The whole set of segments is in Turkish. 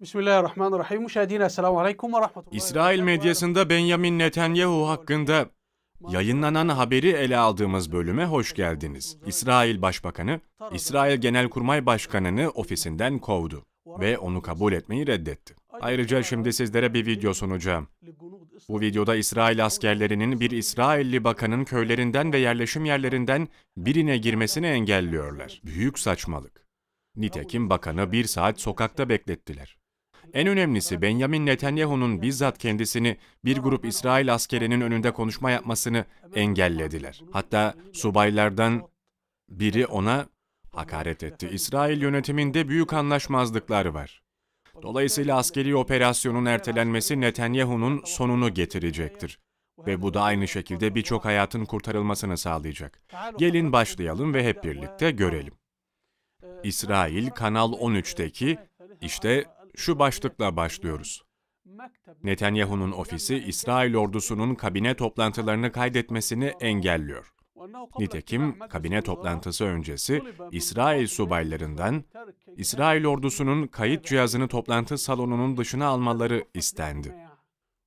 Bismillahirrahmanirrahim. Müşahedine selamu aleyküm ve rahmetullahi. İsrail medyasında Benjamin Netanyahu hakkında yayınlanan haberi ele aldığımız bölüme hoş geldiniz. İsrail Başbakanı, İsrail Genelkurmay Başkanı'nı ofisinden kovdu ve onu kabul etmeyi reddetti. Ayrıca şimdi sizlere bir video sunacağım. Bu videoda İsrail askerlerinin bir İsrailli bakanın köylerinden ve yerleşim yerlerinden birine girmesini engelliyorlar. Büyük saçmalık. Nitekim bakanı bir saat sokakta beklettiler. En önemlisi Benjamin Netanyahu'nun bizzat kendisini bir grup İsrail askerinin önünde konuşma yapmasını engellediler. Hatta subaylardan biri ona hakaret etti. İsrail yönetiminde büyük anlaşmazlıklar var. Dolayısıyla askeri operasyonun ertelenmesi Netanyahu'nun sonunu getirecektir. Ve bu da aynı şekilde birçok hayatın kurtarılmasını sağlayacak. Gelin başlayalım ve hep birlikte görelim. İsrail Kanal 13'teki işte şu başlıkla başlıyoruz. Netanyahu'nun ofisi İsrail ordusunun kabine toplantılarını kaydetmesini engelliyor. Nitekim kabine toplantısı öncesi İsrail subaylarından İsrail ordusunun kayıt cihazını toplantı salonunun dışına almaları istendi.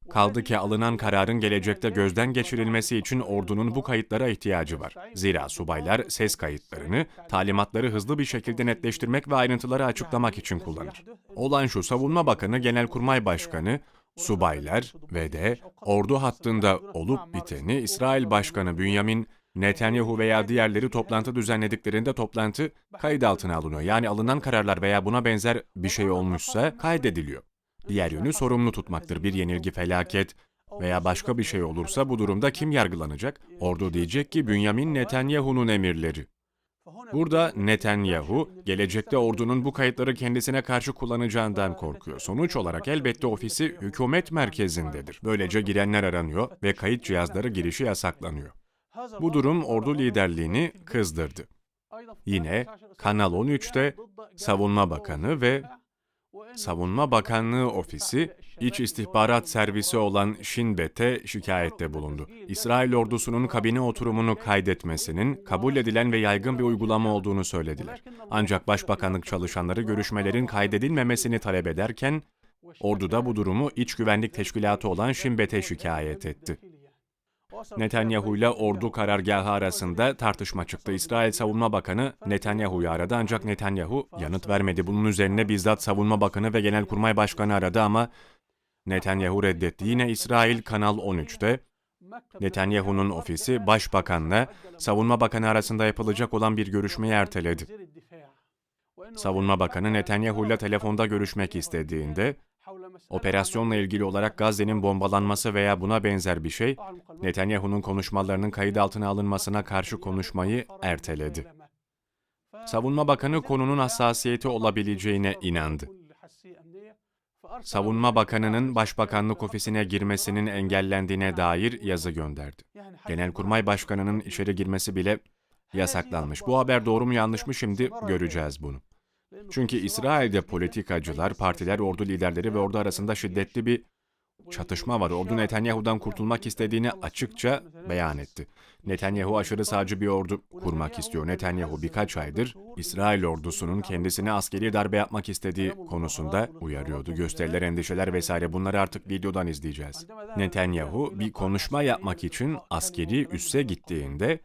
Kaldı ki alınan kararın gelecekte gözden geçirilmesi için ordunun bu kayıtlara ihtiyacı var. Zira subaylar ses kayıtlarını, talimatları hızlı bir şekilde netleştirmek ve ayrıntıları açıklamak için kullanır. Olan şu, Savunma Bakanı, Genelkurmay Başkanı, subaylar ve de ordu hattında olup biteni İsrail Başkanı Bünyamin Netanyahu veya diğerleri toplantı düzenlediklerinde toplantı kayıt altına alınıyor. Yani alınan kararlar veya buna benzer bir şey olmuşsa kaydediliyor. Diğer yönü sorumlu tutmaktır. Bir yenilgi, felaket veya başka bir şey olursa bu durumda kim yargılanacak? Ordu diyecek ki Bünyamin Netanyahu'nun emirleri. Burada Netanyahu, gelecekte ordunun bu kayıtları kendisine karşı kullanacağından korkuyor. Sonuç olarak elbette ofisi hükümet merkezindedir. Böylece girenler aranıyor ve kayıt cihazları girişi yasaklanıyor. Bu durum ordu liderliğini kızdırdı. Yine Kanal 13'te Savunma Bakanı ve Savunma Bakanlığı Ofisi, İç İstihbarat Servisi olan Shin Bet'e şikayette bulundu. İsrail ordusunun kabine oturumunu kaydetmesinin kabul edilen ve yaygın bir uygulama olduğunu söylediler. Ancak Başbakanlık çalışanları görüşmelerin kaydedilmemesini talep ederken, ordu da bu durumu İç Güvenlik Teşkilatı olan Shin Bet'e şikayet etti. Netanyahu ile ordu karargahı arasında tartışma çıktı. İsrail Savunma Bakanı Netanyahu'yu aradı ancak Netanyahu yanıt vermedi. Bunun üzerine bizzat Savunma Bakanı ve Genelkurmay Başkanı aradı ama Netanyahu reddetti. Yine İsrail Kanal 13'te Netanyahu'nun ofisi Başbakanla Savunma Bakanı arasında yapılacak olan bir görüşmeyi erteledi. Savunma Bakanı Netanyahu ile telefonda görüşmek istediğinde operasyonla ilgili olarak Gazze'nin bombalanması veya buna benzer bir şey, Netanyahu'nun konuşmalarının kayıt altına alınmasına karşı konuşmayı erteledi. Savunma Bakanı konunun hassasiyeti olabileceğine inandı. Savunma Bakanı'nın Başbakanlık ofisine girmesinin engellendiğine dair yazı gönderdi. Genelkurmay Başkanı'nın içeri girmesi bile yasaklanmış. Bu haber doğru mu yanlış mı şimdi göreceğiz bunu. Çünkü İsrail'de politikacılar, partiler, ordu liderleri ve ordu arasında şiddetli bir çatışma var. Ordu Netanyahu'dan kurtulmak istediğini açıkça beyan etti. Netanyahu aşırı sağcı bir ordu kurmak istiyor. Netanyahu birkaç aydır İsrail ordusunun kendisine askeri darbe yapmak istediği konusunda uyarıyordu. Gösteriler, endişeler vesaire bunları artık videodan izleyeceğiz. Netanyahu bir konuşma yapmak için askeri üsse gittiğinde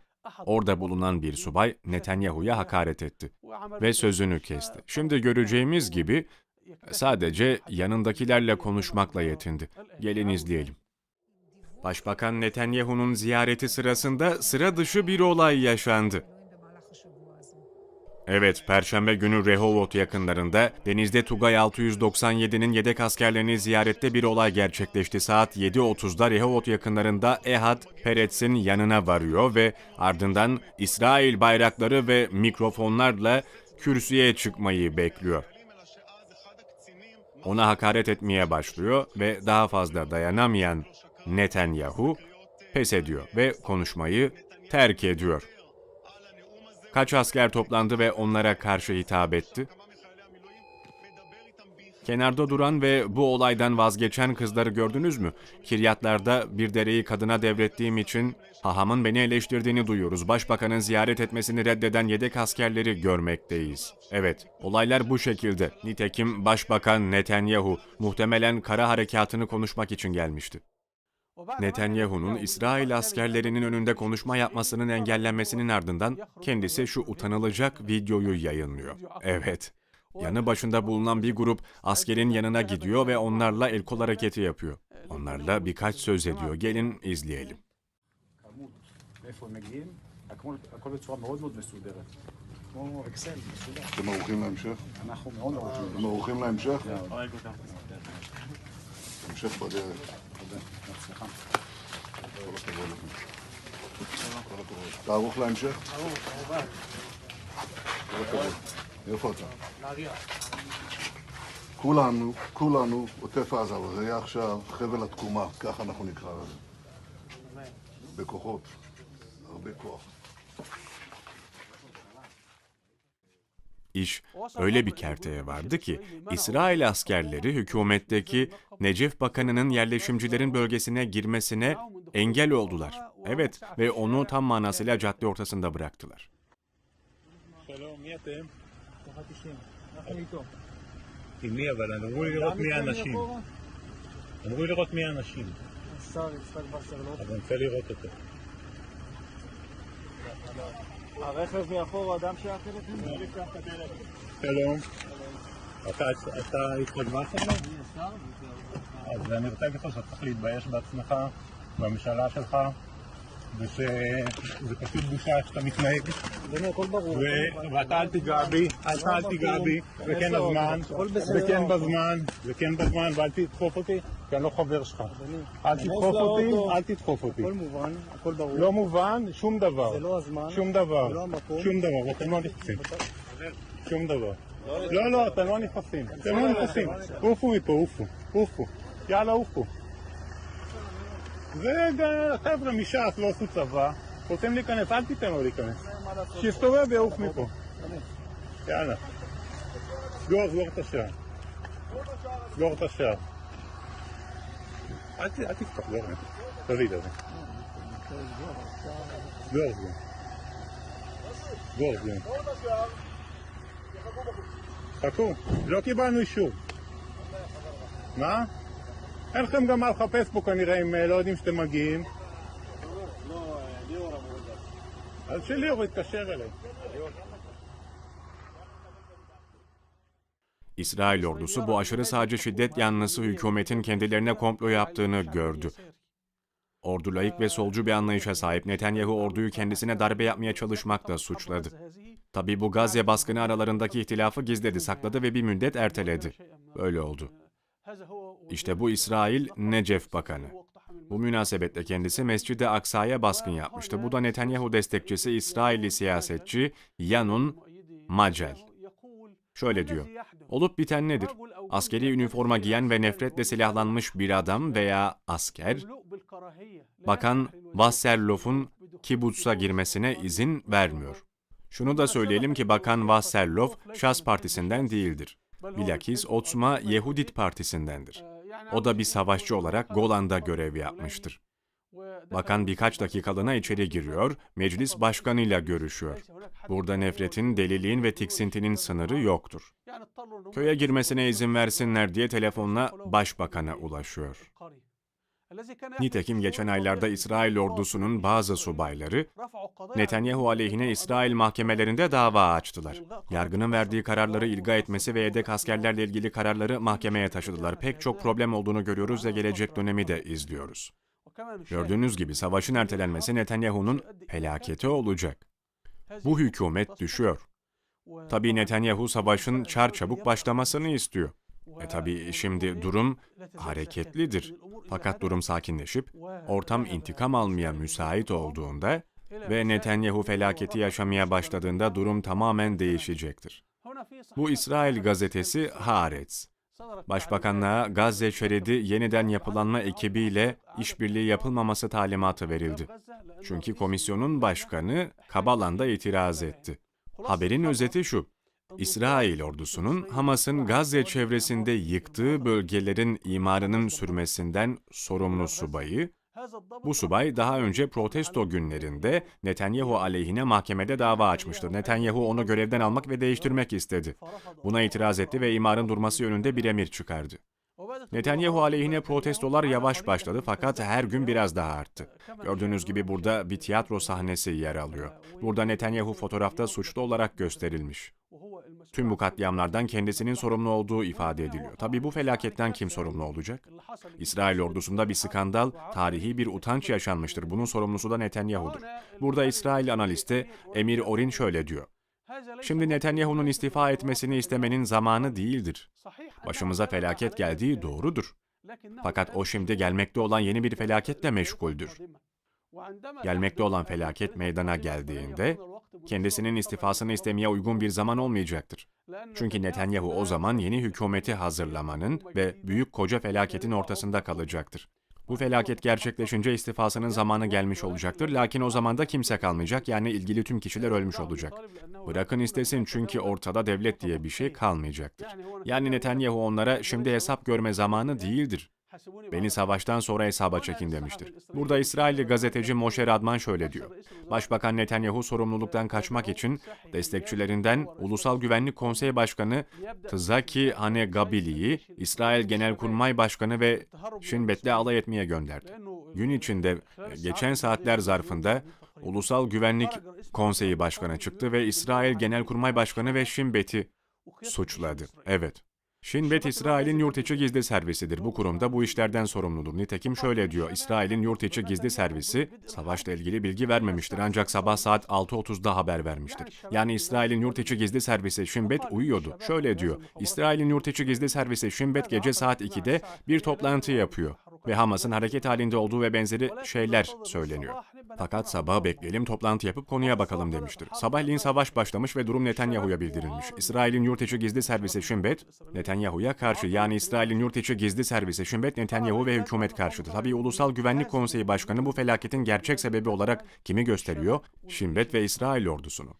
Orada bulunan bir subay Netanyahu'ya hakaret etti ve sözünü kesti. Şimdi göreceğimiz gibi sadece yanındakilerle konuşmakla yetindi. Gelin izleyelim. Başbakan Netanyahu'nun ziyareti sırasında sıra dışı bir olay yaşandı. Evet, Perşembe günü Rehovot yakınlarında denizde Tugay 697'nin yedek askerlerini ziyarette bir olay gerçekleşti. Saat 7.30'da Rehovot yakınlarında Ehad Peretz'in yanına varıyor ve ardından İsrail bayrakları ve mikrofonlarla kürsüye çıkmayı bekliyor. Ona hakaret etmeye başlıyor ve daha fazla dayanamayan Netanyahu pes ediyor ve konuşmayı terk ediyor. Kaç asker toplandı ve onlara karşı hitap etti? Kenarda duran ve bu olaydan vazgeçen kızları gördünüz mü? Kiryatlarda bir dereyi kadına devrettiğim için hahamın beni eleştirdiğini duyuyoruz. Başbakanın ziyaret etmesini reddeden yedek askerleri görmekteyiz. Evet, olaylar bu şekilde. Nitekim Başbakan Netanyahu muhtemelen kara harekatını konuşmak için gelmişti. Netanyahu'nun İsrail askerlerinin önünde konuşma yapmasının engellenmesinin ardından kendisi şu utanılacak videoyu yayınlıyor. Evet. Yanı başında bulunan bir grup askerin yanına gidiyor ve onlarla el kol hareketi yapıyor. Onlarla birkaç söz ediyor. Gelin izleyelim. כמות, מאיפה הם מגיעים, הכל, הכל בצורה מאוד מאוד מסודרת. כמו אקסל, מסודר. אתם ערוכים להמשך? אנחנו מאוד ערוכים. אתם ערוכים להמשך? המשך בדרך. בהצלחה. כל הכבוד לכם. כל הכבוד. להמשך? איפה אתה? כולנו, כולנו עוטף עזה, אבל זה יהיה עכשיו חבל התקומה, ככה אנחנו נקרא לזה. בכוחות, הרבה כוח. İş öyle bir kerteye vardı ki İsrail askerleri hükümetteki Necef Bakanı'nın yerleşimcilerin bölgesine girmesine engel oldular. Evet ve onu tam manasıyla cadde ortasında bıraktılar. שלום, מי אתם? עם מי אבל? אמרו לי לראות מי האנשים. אמרו לי לראות מי האנשים. השר יצחק וסרלוף. אז אני רוצה לראות אותו. הרכב מאחור, אדם שייך אליכם? שלום. אתה אתה יצחק וסרלוף? אז אני רוצה להגיד לך שאתה צריך להתבייש בעצמך, בממשלה שלך, ושזה פשוט בושה איך שאתה מתנהג. ואתה אל תיגע בי, אתה אל תיגע בי, וכן הזמן, וכן בזמן, וכן בזמן, ואל תדחוף אותי, כי אני לא חבר שלך. אל תדחוף אותי, אל תדחוף אותי. הכל מובן, הכל ברור. לא מובן, שום דבר. זה לא הזמן. שום דבר. לא. שום דבר, אתם לא נכנסים. שום דבר. לא, לא, אתם לא נכנסים. אתם לא נכנסים. עופו מפה, עופו. עופו. יאללה, עופו. זה ג- חבר'ה מש"ס לא עשו צבא, רוצים להיכנס, אל תיתן לו להיכנס. שיסתובב ויעוף מפה. יאללה. סגור, סגור את השער. סגור את השער. אל תפתח, סגור. תביא, תביא. סגור, סגור. סגור, סגור. חכו, לא קיבלנו אישור. מה? אין לכם גם מה לחפש פה כנראה אם אה, לא יודעים שאתם מגיעים. אז שליאור יתקשר אליי. İsrail ordusu bu aşırı sağcı şiddet yanlısı hükümetin kendilerine komplo yaptığını gördü. Ordu layık ve solcu bir anlayışa sahip Netanyahu orduyu kendisine darbe yapmaya çalışmakla suçladı. Tabi bu Gazze baskını aralarındaki ihtilafı gizledi, sakladı ve bir müddet erteledi. Böyle oldu. İşte bu İsrail Necef Bakanı. Bu münasebetle kendisi Mescid-i Aksa'ya baskın yapmıştı. Bu da Netanyahu destekçisi İsrailli siyasetçi Yanun Macel. Şöyle diyor. Olup biten nedir? Askeri üniforma giyen ve nefretle silahlanmış bir adam veya asker, Bakan Wasserlof'un kibutsa girmesine izin vermiyor. Şunu da söyleyelim ki Bakan Wasserlof Şas Partisi'nden değildir. Bilakis Otzma Yehudit Partisindendir. O da bir savaşçı olarak Golan'da görev yapmıştır. Bakan birkaç dakikalığına içeri giriyor, meclis başkanıyla görüşüyor. Burada nefretin, deliliğin ve tiksintinin sınırı yoktur. Köye girmesine izin versinler diye telefonla başbakana ulaşıyor. Nitekim geçen aylarda İsrail ordusunun bazı subayları Netanyahu aleyhine İsrail mahkemelerinde dava açtılar. Yargının verdiği kararları ilga etmesi ve yedek askerlerle ilgili kararları mahkemeye taşıdılar. Pek çok problem olduğunu görüyoruz ve gelecek dönemi de izliyoruz. Gördüğünüz gibi savaşın ertelenmesi Netanyahu'nun felaketi olacak. Bu hükümet düşüyor. Tabii Netanyahu savaşın çar çabuk başlamasını istiyor. E tabii şimdi durum hareketlidir. Fakat durum sakinleşip ortam intikam almaya müsait olduğunda ve Netanyahu felaketi yaşamaya başladığında durum tamamen değişecektir. Bu İsrail gazetesi Haaretz. Başbakanlığa Gazze şeridi yeniden yapılanma ekibiyle işbirliği yapılmaması talimatı verildi. Çünkü komisyonun başkanı Kabalan'da itiraz etti. Haberin özeti şu. İsrail ordusunun Hamas'ın Gazze çevresinde yıktığı bölgelerin imarının sürmesinden sorumlu subayı, bu subay daha önce protesto günlerinde Netanyahu aleyhine mahkemede dava açmıştı. Netanyahu onu görevden almak ve değiştirmek istedi. Buna itiraz etti ve imarın durması yönünde bir emir çıkardı. Netanyahu aleyhine protestolar yavaş başladı fakat her gün biraz daha arttı. Gördüğünüz gibi burada bir tiyatro sahnesi yer alıyor. Burada Netanyahu fotoğrafta suçlu olarak gösterilmiş. Tüm bu katliamlardan kendisinin sorumlu olduğu ifade ediliyor. Tabii bu felaketten kim sorumlu olacak? İsrail ordusunda bir skandal, tarihi bir utanç yaşanmıştır. Bunun sorumlusu da Netanyahu'dur. Burada İsrail analisti Emir Orin şöyle diyor. Şimdi Netanyahu'nun istifa etmesini istemenin zamanı değildir. Başımıza felaket geldiği doğrudur. Fakat o şimdi gelmekte olan yeni bir felaketle meşguldür. Gelmekte olan felaket meydana geldiğinde kendisinin istifasını istemeye uygun bir zaman olmayacaktır. Çünkü Netanyahu o zaman yeni hükümeti hazırlamanın ve büyük koca felaketin ortasında kalacaktır. Bu felaket gerçekleşince istifasının zamanı gelmiş olacaktır. Lakin o zaman da kimse kalmayacak yani ilgili tüm kişiler ölmüş olacak. Bırakın istesin çünkü ortada devlet diye bir şey kalmayacaktır. Yani Netanyahu onlara şimdi hesap görme zamanı değildir. Beni savaştan sonra hesaba çekin demiştir. Burada İsrailli gazeteci Moshe Radman şöyle diyor. Başbakan Netanyahu sorumluluktan kaçmak için destekçilerinden Ulusal Güvenlik Konseyi Başkanı Tzaki Hane Gabili'yi İsrail Genelkurmay Başkanı ve Shin Bet'le alay etmeye gönderdi. Gün içinde e, geçen saatler zarfında Ulusal Güvenlik Konseyi Başkanı çıktı ve İsrail Genelkurmay Başkanı ve Shin Bet'i suçladı. Evet. Shin Bet İsrail'in yurt içi gizli servisidir. Bu kurumda bu işlerden sorumludur. Nitekim şöyle diyor. İsrail'in yurt içi gizli servisi savaşla ilgili bilgi vermemiştir ancak sabah saat 6.30'da haber vermiştir. Yani İsrail'in yurt içi gizli servisi Shin Bet uyuyordu. Şöyle diyor. İsrail'in yurt içi gizli servisi Shin Bet gece saat 2'de bir toplantı yapıyor ve Hamas'ın hareket halinde olduğu ve benzeri şeyler söyleniyor. Fakat sabah bekleyelim toplantı yapıp konuya bakalım demiştir. Sabahleyin savaş başlamış ve durum Netanyahu'ya bildirilmiş. İsrail'in yurt içi gizli servisi Şimbet, Netanyahu'ya karşı yani İsrail'in yurt içi gizli servisi Şimbet, Netanyahu ve hükümet karşıtı. Tabii Ulusal Güvenlik Konseyi Başkanı bu felaketin gerçek sebebi olarak kimi gösteriyor? Şimbet ve İsrail ordusunu.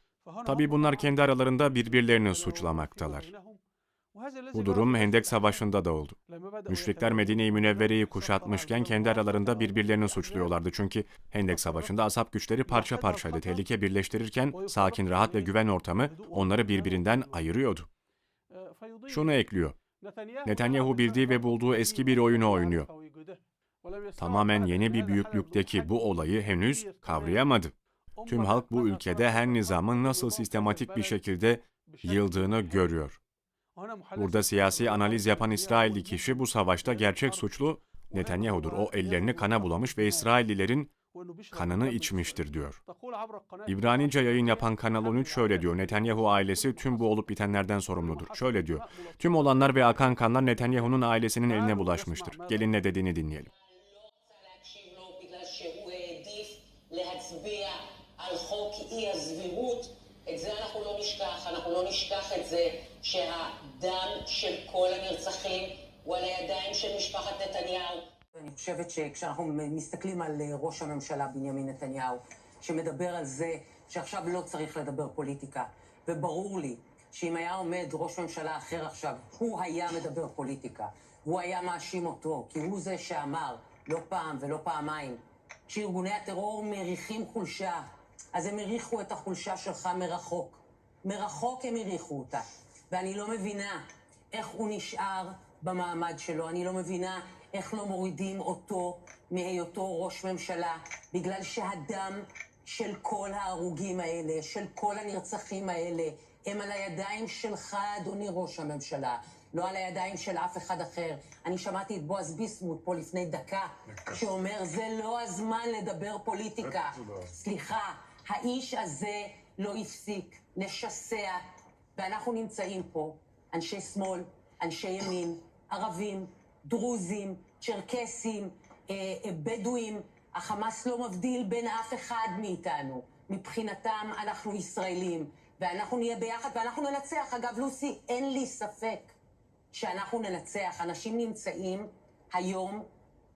Tabii bunlar kendi aralarında birbirlerini suçlamaktalar. Bu durum Hendek Savaşı'nda da oldu. Müşrikler Medine-i Münevvere'yi kuşatmışken kendi aralarında birbirlerini suçluyorlardı. Çünkü Hendek Savaşı'nda asap güçleri parça parçaydı. Tehlike birleştirirken sakin, rahat ve güven ortamı onları birbirinden ayırıyordu. Şunu ekliyor. Netanyahu bildiği ve bulduğu eski bir oyunu oynuyor. Tamamen yeni bir büyüklükteki bu olayı henüz kavrayamadı. Tüm halk bu ülkede her nizamın nasıl sistematik bir şekilde yıldığını görüyor. Burada siyasi analiz yapan İsrailli kişi bu savaşta gerçek suçlu Netanyahu'dur. O ellerini kana bulamış ve İsraillilerin kanını içmiştir diyor. İbranice yayın yapan Kanal 13 şöyle diyor. Netanyahu ailesi tüm bu olup bitenlerden sorumludur. Şöyle diyor. Tüm olanlar ve akan kanlar Netanyahu'nun ailesinin eline bulaşmıştır. Gelin ne dediğini dinleyelim. להקשיב לו בגלל שהוא העדיף להצביע על חוק אי הסבירות. את זה אנחנו לא נשכח. אנחנו לא נשכח את זה שהדם של כל הנרצחים הוא על הידיים של משפחת נתניהו. אני חושבת שכשאנחנו מסתכלים על אה, ראש הממשלה בנימין נתניהו, שמדבר על זה שעכשיו לא צריך לדבר פוליטיקה, וברור לי שאם היה עומד ראש ממשלה אחר עכשיו, הוא היה מדבר פוליטיקה, הוא היה מאשים אותו, כי הוא זה שאמר, לא פעם ולא פעמיים, שארגוני הטרור מריחים חולשה, אז הם הריחו את החולשה שלך מרחוק. מרחוק הם הריחו אותה. ואני לא מבינה איך הוא נשאר במעמד שלו, אני לא מבינה איך לא מורידים אותו מהיותו ראש ממשלה, בגלל שהדם של כל ההרוגים האלה, של כל הנרצחים האלה, הם על הידיים שלך, אדוני ראש הממשלה. לא על הידיים של אף אחד אחר. אני שמעתי את בועז ביסמוט פה לפני דקה, שאומר, זה לא הזמן לדבר פוליטיקה. סליחה, האיש הזה לא הפסיק לשסע, ואנחנו נמצאים פה, אנשי שמאל, אנשי ימין, ערבים, דרוזים, צ'רקסים, אה, אה, בדואים. החמאס לא מבדיל בין אף אחד מאיתנו. מבחינתם אנחנו ישראלים, ואנחנו נהיה ביחד ואנחנו ננצח. אגב, לוסי, אין לי ספק שאנחנו ננצח. אנשים נמצאים היום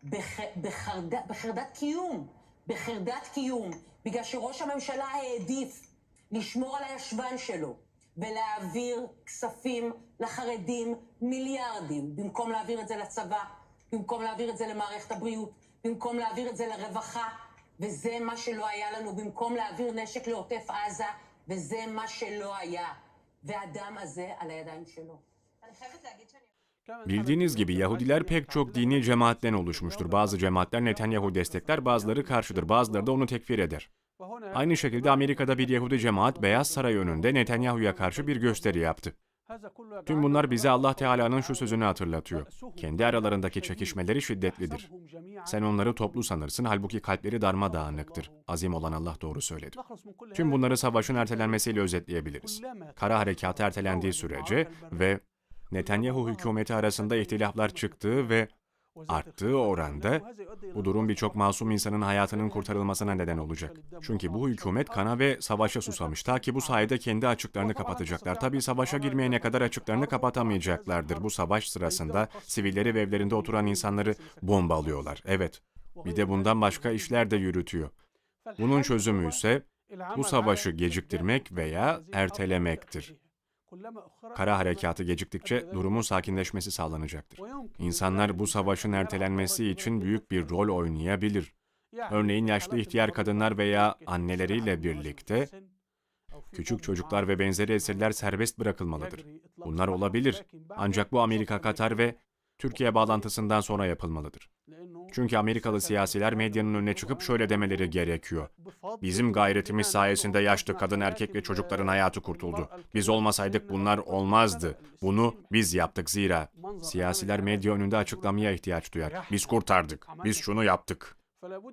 בח... בחרד... בחרדת קיום, בחרדת קיום, בגלל שראש הממשלה העדיף לשמור על הישבן שלו, בלהעביר כספים לחרדים מיליארדים, במקום להעביר את זה לצבא, במקום להעביר את זה למערכת הבריאות, במקום להעביר את זה לרווחה, וזה מה שלא היה לנו, במקום להעביר נשק לעוטף עזה, וזה מה שלא היה. והדם הזה על הידיים שלו. אני חייבת להגיד שאני... Bildiğiniz gibi Yahudiler pek çok dini cemaatten oluşmuştur. Bazı cemaatler Netanyahu destekler, bazıları karşıdır, bazıları da onu tekfir eder. Aynı şekilde Amerika'da bir Yahudi cemaat Beyaz Saray önünde Netanyahu'ya karşı bir gösteri yaptı. Tüm bunlar bize Allah Teala'nın şu sözünü hatırlatıyor. Kendi aralarındaki çekişmeleri şiddetlidir. Sen onları toplu sanırsın halbuki kalpleri darmadağınıktır. Azim olan Allah doğru söyledi. Tüm bunları savaşın ertelenmesiyle özetleyebiliriz. Kara harekatı ertelendiği sürece ve Netanyahu hükümeti arasında ihtilaflar çıktığı ve arttığı oranda bu durum birçok masum insanın hayatının kurtarılmasına neden olacak. Çünkü bu hükümet kana ve savaşa susamış. Ta ki bu sayede kendi açıklarını kapatacaklar. Tabii savaşa girmeyene kadar açıklarını kapatamayacaklardır. Bu savaş sırasında sivilleri ve evlerinde oturan insanları bombalıyorlar. Evet. Bir de bundan başka işler de yürütüyor. Bunun çözümü ise bu savaşı geciktirmek veya ertelemektir. Kara harekatı geciktikçe durumun sakinleşmesi sağlanacaktır. İnsanlar bu savaşın ertelenmesi için büyük bir rol oynayabilir. Örneğin yaşlı ihtiyar kadınlar veya anneleriyle birlikte küçük çocuklar ve benzeri esirler serbest bırakılmalıdır. Bunlar olabilir. Ancak bu Amerika, Katar ve Türkiye bağlantısından sonra yapılmalıdır. Çünkü Amerikalı siyasiler medyanın önüne çıkıp şöyle demeleri gerekiyor. Bizim gayretimiz sayesinde yaşlı kadın, erkek ve çocukların hayatı kurtuldu. Biz olmasaydık bunlar olmazdı. Bunu biz yaptık zira. Siyasiler medya önünde açıklamaya ihtiyaç duyar. Biz kurtardık. Biz şunu yaptık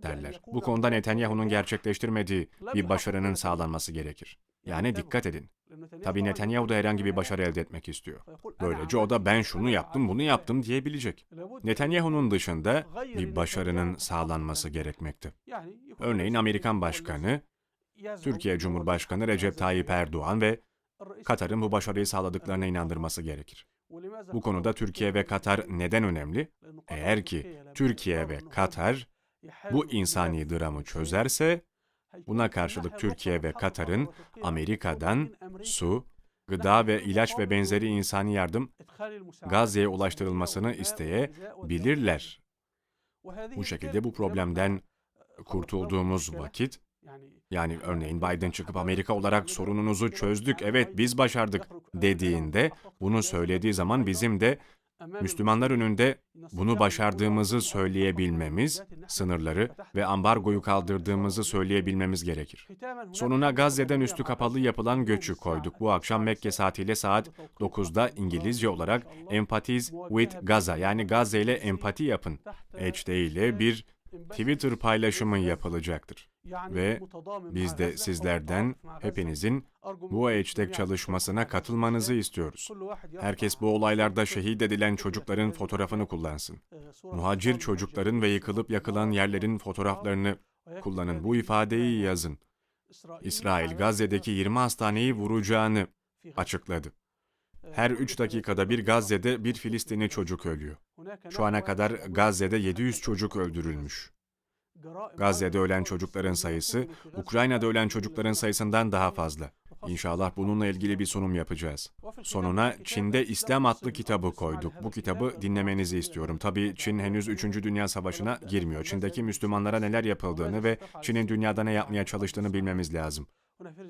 derler. Bu konuda Netanyahu'nun gerçekleştirmediği bir başarının sağlanması gerekir. Yani dikkat edin. Tabii Netanyahu da herhangi bir başarı elde etmek istiyor. Böylece o da ben şunu yaptım, bunu yaptım diyebilecek. Netanyahu'nun dışında bir başarının sağlanması gerekmekte. Örneğin Amerikan Başkanı, Türkiye Cumhurbaşkanı Recep Tayyip Erdoğan ve Katar'ın bu başarıyı sağladıklarına inandırması gerekir. Bu konuda Türkiye ve Katar neden önemli? Eğer ki Türkiye ve Katar bu insani dramı çözerse, buna karşılık Türkiye ve Katar'ın Amerika'dan su, gıda ve ilaç ve benzeri insani yardım Gazze'ye ulaştırılmasını isteyebilirler. Bu şekilde bu problemden kurtulduğumuz vakit, yani örneğin Biden çıkıp Amerika olarak sorununuzu çözdük, evet biz başardık dediğinde, bunu söylediği zaman bizim de Müslümanlar önünde bunu başardığımızı söyleyebilmemiz, sınırları ve ambargoyu kaldırdığımızı söyleyebilmemiz gerekir. Sonuna Gazze'den üstü kapalı yapılan göçü koyduk. Bu akşam Mekke saatiyle saat 9'da İngilizce olarak Empathies with Gaza yani Gazze ile empati yapın. HD ile bir Twitter paylaşımı yapılacaktır. Ve biz de sizlerden hepinizin bu hashtag çalışmasına katılmanızı istiyoruz. Herkes bu olaylarda şehit edilen çocukların fotoğrafını kullansın. Muhacir çocukların ve yıkılıp yakılan yerlerin fotoğraflarını kullanın. Bu ifadeyi yazın. İsrail Gazze'deki 20 hastaneyi vuracağını açıkladı. Her 3 dakikada bir Gazze'de bir Filistinli çocuk ölüyor. Şu ana kadar Gazze'de 700 çocuk öldürülmüş. Gazze'de ölen çocukların sayısı, Ukrayna'da ölen çocukların sayısından daha fazla. İnşallah bununla ilgili bir sunum yapacağız. Sonuna Çin'de İslam adlı kitabı koyduk. Bu kitabı dinlemenizi istiyorum. Tabii Çin henüz 3. Dünya Savaşı'na girmiyor. Çin'deki Müslümanlara neler yapıldığını ve Çin'in dünyada ne yapmaya çalıştığını bilmemiz lazım.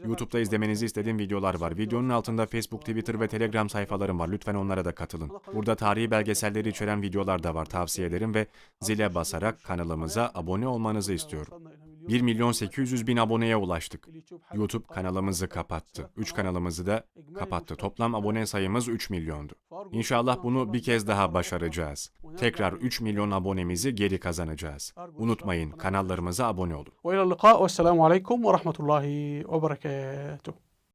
YouTube'da izlemenizi istediğim videolar var. Videonun altında Facebook, Twitter ve Telegram sayfalarım var. Lütfen onlara da katılın. Burada tarihi belgeselleri içeren videolar da var. Tavsiye ederim ve zile basarak kanalımıza abone olmanızı istiyorum. 1 milyon 800 bin aboneye ulaştık. YouTube kanalımızı kapattı. 3 kanalımızı da kapattı. Toplam abone sayımız 3 milyondu. İnşallah bunu bir kez daha başaracağız. Tekrar 3 milyon abonemizi geri kazanacağız. Unutmayın kanallarımıza abone olun. Ve ila lika ve selamu aleyküm ve rahmetullahi ve berekatuhu.